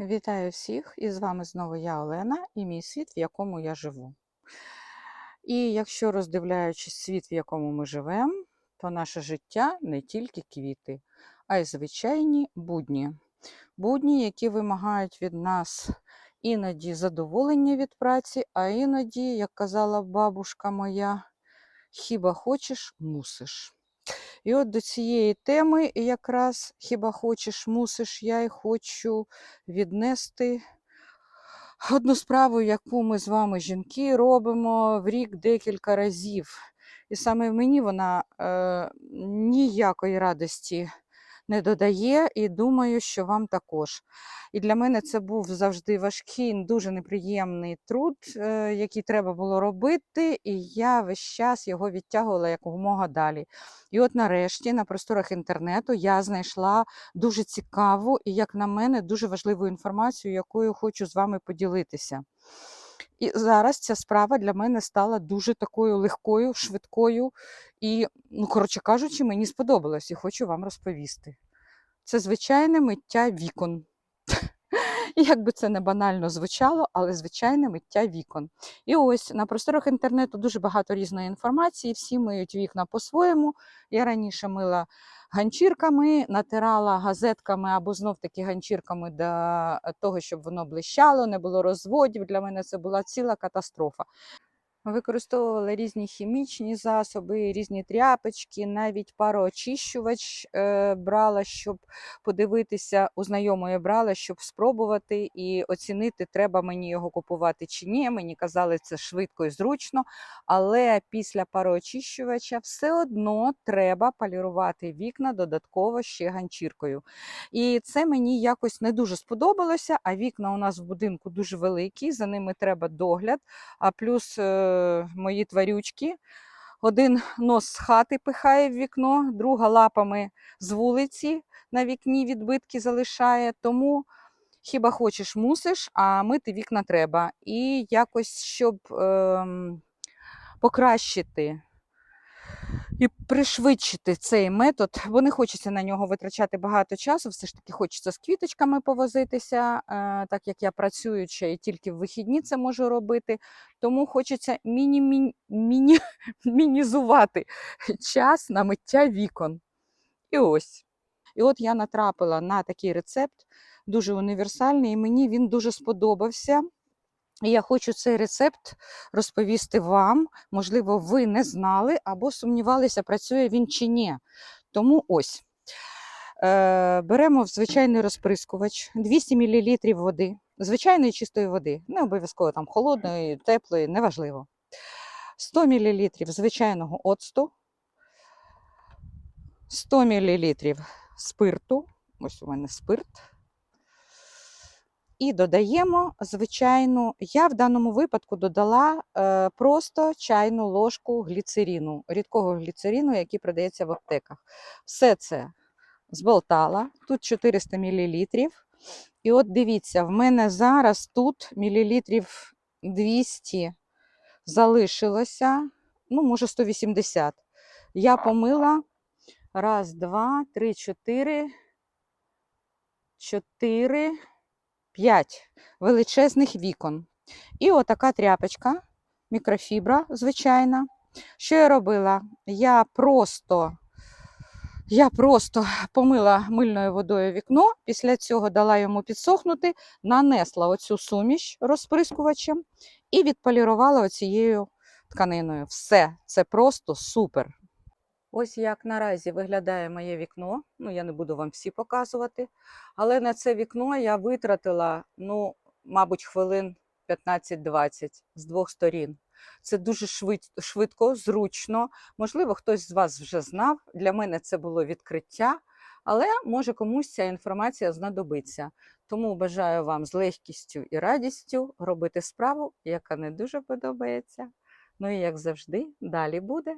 Вітаю всіх! І з вами знову я Олена і мій світ, в якому я живу. І якщо роздивляючись світ, в якому ми живемо, то наше життя не тільки квіти, а й звичайні будні. Будні, які вимагають від нас іноді задоволення від праці, а іноді, як казала бабушка моя, хіба хочеш, мусиш. І от до цієї теми, якраз хіба хочеш, мусиш, я й хочу віднести одну справу, яку ми з вами, жінки, робимо в рік декілька разів. І саме мені вона е, ніякої радості не додає, і думаю, що вам також. І для мене це був завжди важкий, дуже неприємний труд, е, який треба було робити, і я весь час його відтягувала якомога далі. І от нарешті на просторах інтернету я знайшла дуже цікаву і, як на мене, дуже важливу інформацію, якою хочу з вами поділитися. І зараз ця справа для мене стала дуже такою легкою, швидкою і, ну, коротше кажучи, мені сподобалось і хочу вам розповісти. Це звичайне миття вікон. І як би це не банально звучало, але звичайне миття вікон. І ось на просторах інтернету дуже багато різної інформації, всі миють вікна по-своєму. Я раніше мила ганчірками, натирала газетками або знов-таки ганчірками до того, щоб воно блищало, не було розводів. Для мене це була ціла катастрофа. Використовувала різні хімічні засоби, різні тряпочки, навіть пароочищувач е, брала, щоб подивитися, у знайомої брала, щоб спробувати і оцінити, треба мені його купувати чи ні. Мені казали, це швидко і зручно, але після пароочищувача все одно треба полірувати вікна додатково ще ганчіркою. І це мені якось не дуже сподобалося. А вікна у нас в будинку дуже великі, за ними треба догляд. А плюс е, мої тварючки. Один нос з хати пихає в вікно, друга лапами з вулиці на вікні відбитки залишає. Тому хіба хочеш, мусиш, а мити вікна треба. І якось, щоб е, покращити і пришвидшити цей метод, бо не хочеться на нього витрачати багато часу, все ж таки хочеться з квіточками повозитися, е, так як я працююча і тільки в вихідні це можу робити. Тому хочеться міні міні мінізувати час на миття вікон. І ось. І от я натрапила на такий рецепт, дуже універсальний, і мені він дуже сподобався. І я хочу цей рецепт розповісти вам. Можливо, ви не знали або сумнівалися, працює він чи ні. Тому ось. Е, Беремо звичайний розприскувач, 200 мл води, звичайної чистої води, не обов'язково там холодної, теплої, неважливо. 100 мл звичайного оцту, 100 мл спирту, ось у мене спирт. І додаємо звичайну, я в даному випадку додала е, просто чайну ложку гліцеріну, рідкого гліцеріну, який продається в аптеках. Все це зболтала, тут 400 мл. І от дивіться, в мене зараз тут мілілітрів 200 залишилося, ну, може, 180. Я помила раз, два, три, чотири, чотири. 5 величезних вікон. І отака тряпочка, мікрофібра, звичайна. Що я робила? Я просто я просто помила мильною водою вікно, після цього дала йому підсохнути, нанесла оцю суміш розприскувачем і відполірувала оцією тканиною. Все, це просто супер. Ось як наразі виглядає моє вікно. Ну, я не буду вам всі показувати. Але на це вікно я витратила, ну, мабуть, хвилин 15-20 з двох сторін. Це дуже швидко, зручно. Можливо, хтось з вас вже знав. Для мене це було відкриття, але може комусь ця інформація знадобиться. Тому бажаю вам з легкістю і радістю робити справу, яка не дуже подобається. Ну і як завжди, далі буде.